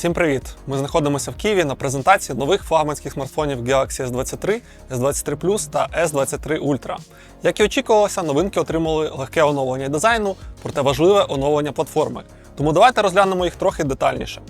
Всім привіт! Ми знаходимося в Києві на презентації нових флагманських смартфонів Galaxy S23, S23 Plus та S23 Ultra. Як і очікувалося, новинки отримали легке оновлення дизайну, проте важливе оновлення платформи. Тому давайте розглянемо їх трохи детальніше.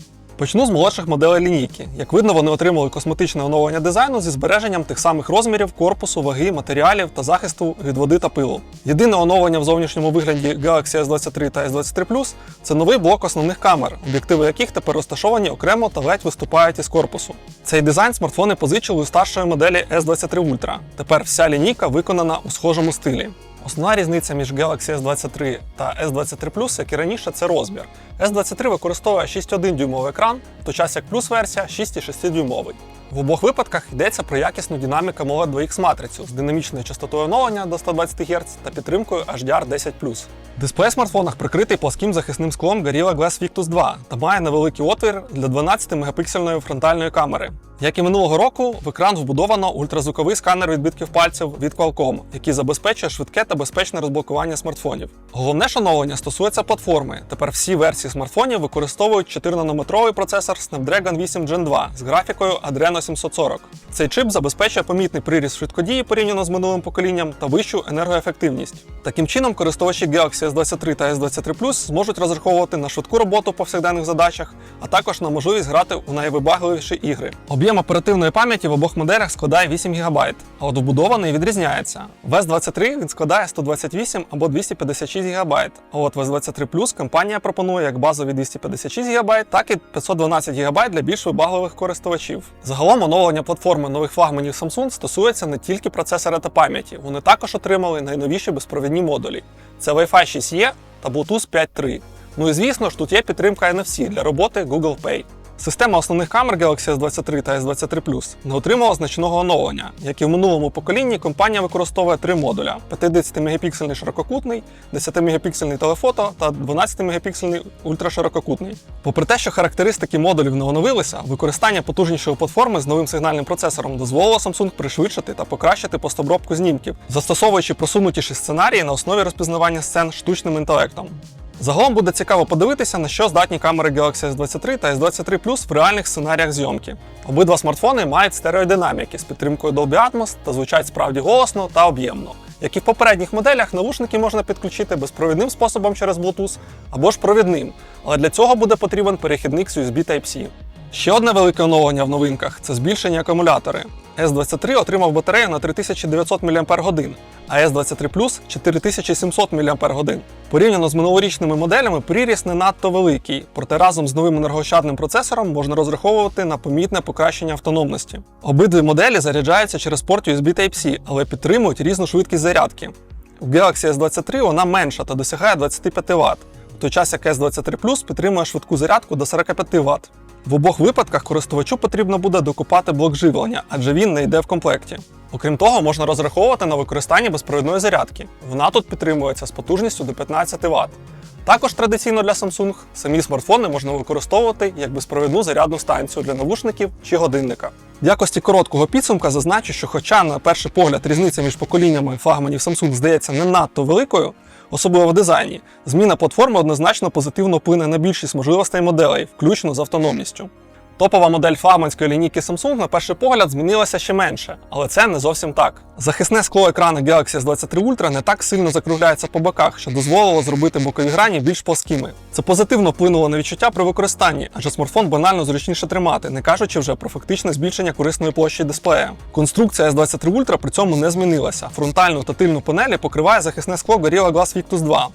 Почну з молодших моделей лінійки. Як видно, вони отримали косметичне оновлення дизайну зі збереженням тих самих розмірів, корпусу, ваги, матеріалів та захисту від води та пилу. Єдине оновлення в зовнішньому вигляді Galaxy S23 та S23 Plus – це новий блок основних камер, об'єктиви яких тепер розташовані окремо та ледь виступають із корпусу. Цей дизайн смартфони позичили у старшої моделі S23 Ultra. Тепер вся лінійка виконана у схожому стилі. Основна різниця між Galaxy S23 та S23 Plus, як і раніше, це розмір. S23 використовує 6,1 дюймовий екран, в той час як Plus версія 6,6 дюймовий. В обох випадках йдеться про якісну динаміку AMOLED 2X матрицю з динамічною частотою оновлення до 120 Гц та підтримкою HDR10+. Дисплей в смартфонах прикритий плоским захисним склом Gorilla Glass Victus 2 та має невеликий отвір для 12-мегапіксельної фронтальної камери. Як і минулого року, в екран вбудовано ультразвуковий сканер відбитків пальців від Qualcomm, який забезпечує швидке та безпечне розблокування смартфонів. Головне шановлення стосується платформи. Тепер всі версії смартфонів використовують 4-нанометровий процесор Snapdragon 8 Gen 2 з графікою Adreno 740. Цей чип забезпечує помітний приріст швидкодії порівняно з минулим поколінням та вищу енергоефективність. Таким чином, користувачі Galaxy S23 та S23 Plus зможуть розраховувати на швидку роботу в повсякденних задачах, а також на можливість грати у найвибагливіші ігри. Об'єм оперативної пам'яті в обох моделях складає 8 ГБ, а от вбудований відрізняється. В S23 він складає 128 або 256 ГБ, а от в S23 Plus компанія пропонує як базові 256 ГБ, так і 512 ГБ для більш вибагливих користувачів. Загалом оновлення платформи нових флагманів Samsung стосується не тільки процесора та пам'яті, вони також отримали найновіші безпровідні модулі. Це Wi-Fi 6E та Bluetooth 5.3. Ну і звісно ж, тут є підтримка NFC для роботи Google Pay. Система основних камер Galaxy S23 та S23 Plus не отримала значного оновлення. Як і в минулому поколінні, компанія використовує три модуля: 50-мегапіксельний ширококутний, 10-мегапіксельний телефото та 12-мегапіксельний ультраширококутний. Попри те, що характеристики модулів не оновилися, використання потужнішої платформи з новим сигнальним процесором дозволило Samsung пришвидшити та покращити постобробку знімків, застосовуючи просунутіші сценарії на основі розпізнавання сцен штучним інтелектом. Загалом буде цікаво подивитися, на що здатні камери Galaxy S23 та S23 Plus в реальних сценаріях зйомки. Обидва смартфони мають стереодинаміки з підтримкою Dolby Atmos та звучать справді голосно та об'ємно. Як і в попередніх моделях, навушники можна підключити безпровідним способом через Bluetooth або ж провідним, але для цього буде потрібен перехідник з USB Type-C. Ще одне велике оновлення в новинках це збільшені акумулятори. S23 отримав батарею на 3900 мАч, а S23 Plus 4700 мАч. Порівняно з минулорічними моделями, приріст не надто великий, проте разом з новим енергоощадним процесором можна розраховувати на помітне покращення автономності. Обидві моделі заряджаються через порт USB Type-C, але підтримують різну швидкість зарядки. У Galaxy S23 вона менша та досягає 25 Вт, в той час як S23 Plus підтримує швидку зарядку до 45 Вт. В обох випадках користувачу потрібно буде докупати блок живлення, адже він не йде в комплекті. Окрім того, можна розраховувати на використання безпровідної зарядки. Вона тут підтримується з потужністю до 15 Вт. Також традиційно для Samsung самі смартфони можна використовувати як безпровідну зарядну станцію для навушників чи годинника. В якості короткого підсумка зазначу, що хоча на перший погляд різниця між поколіннями флагманів Samsung здається не надто великою, особливо в дизайні, зміна платформи однозначно позитивно вплине на більшість можливостей моделей, включно з автономністю. Топова модель флагманської лінійки Samsung на перший погляд змінилася ще менше, але це не зовсім так. Захисне скло екрану Galaxy S23 Ultra не так сильно закругляється по боках, що дозволило зробити бокові грані більш плоскими. Це позитивно вплинуло на відчуття при використанні, адже смартфон банально зручніше тримати, не кажучи вже про фактичне збільшення корисної площі дисплея. Конструкція S23 Ultra при цьому не змінилася. Фронтальну та тильну панелі покриває захисне скло Gorilla Glass Victus 2,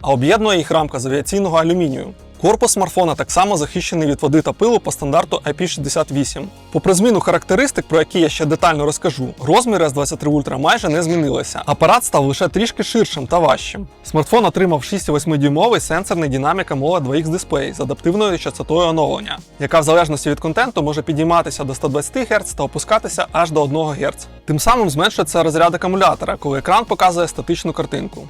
а об'єднує їх рамка з авіаційного алюмінію. Корпус смартфона так само захищений від води та пилу по стандарту IP68. Попри зміну характеристик, про які я ще детально розкажу, розміри S23 Ultra майже не змінилися. Апарат став лише трішки ширшим та важчим. Смартфон отримав 6,8-дюймовий сенсорний динамік AMOLED 2X дисплей з адаптивною частотою оновлення, яка в залежності від контенту може підійматися до 120 Гц та опускатися аж до 1 Гц. Тим самим зменшується розряд акумулятора, коли екран показує статичну картинку.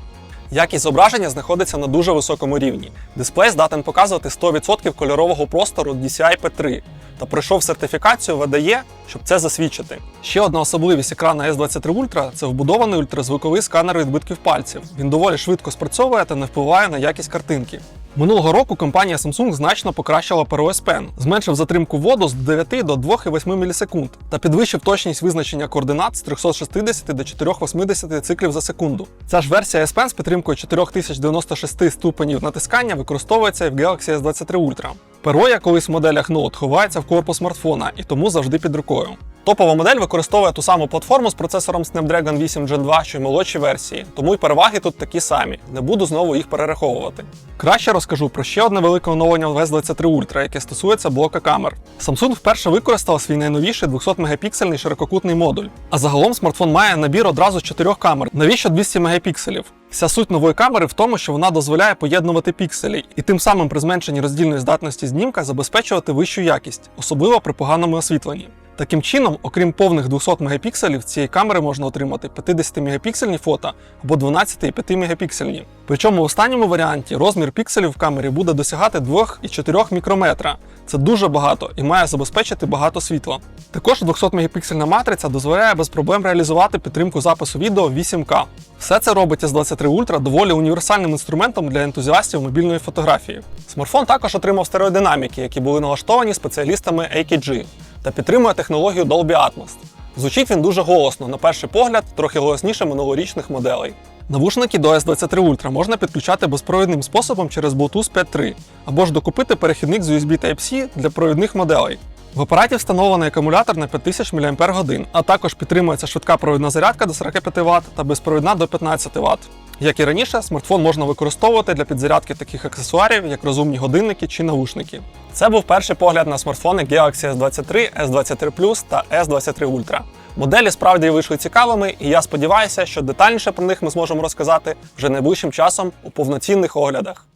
Якість зображення знаходиться на дуже високому рівні. Дисплей здатен показувати 100% кольорового простору DCI-P3 та пройшов сертифікацію ВДЄ, щоб це засвідчити. Ще одна особливість екрана S23 Ultra – це вбудований ультразвуковий сканер відбитків пальців. Він доволі швидко спрацьовує та не впливає на якість картинки. Минулого року компанія Samsung значно покращила перо S Pen, зменшив затримку воду з 9 до 2,8 мілісекунд та підвищив точність визначення координат з 360 до 480 циклів за секунду. Ця ж версія S Pen з підтримкою 4096 ступенів натискання використовується і в Galaxy S23 Ultra. Перо, як колись в моделях Note, ховається в корпус смартфона і тому завжди під рукою. Топова модель використовує ту саму платформу з процесором Snapdragon 8 Gen 2, що й молодші версії, тому й переваги тут такі самі. Не буду знову їх перераховувати. Краще розкажу про ще одне велике оновлення в S23 Ultra, яке стосується блока камер. Samsung вперше використав свій найновіший 200 мегапіксельний ширококутний модуль. А загалом смартфон має набір одразу з 4 камер. Навіщо 200 мегапікселів? Вся суть нової камери в тому, що вона дозволяє поєднувати пікселі і тим самим при зменшенні роздільної здатності знімка забезпечувати вищу якість, особливо при поганому освітленні. Таким чином, окрім повних 200 мегапікселів, цієї камери можна отримати 50 мегапіксельні фото або 12 і 5 мегапіксельні. Причому в останньому варіанті розмір пікселів в камері буде досягати 2,4 мікрометра. Це дуже багато і має забезпечити багато світла. Також 200 мегапіксельна матриця дозволяє без проблем реалізувати підтримку запису відео 8К. Все це робить S23 Ultra доволі універсальним інструментом для ентузіастів мобільної фотографії. Смартфон також отримав стереодинаміки, які були налаштовані спеціалістами AKG та підтримує технологію Dolby Atmos. Звучить він дуже голосно, на перший погляд, трохи голосніше минулорічних моделей. Навушники до S23 Ultra можна підключати безпровідним способом через Bluetooth 5.3 або ж докупити перехідник з USB Type-C для провідних моделей. В апараті встановлений акумулятор на 5000 мАч, а також підтримується швидка провідна зарядка до 45 Вт та безпровідна до 15 Вт. Як і раніше, смартфон можна використовувати для підзарядки таких аксесуарів, як розумні годинники чи навушники. Це був перший погляд на смартфони Galaxy S23, S23 Plus та S23 Ultra. Моделі справді вийшли цікавими, і я сподіваюся, що детальніше про них ми зможемо розказати вже найближчим часом у повноцінних оглядах.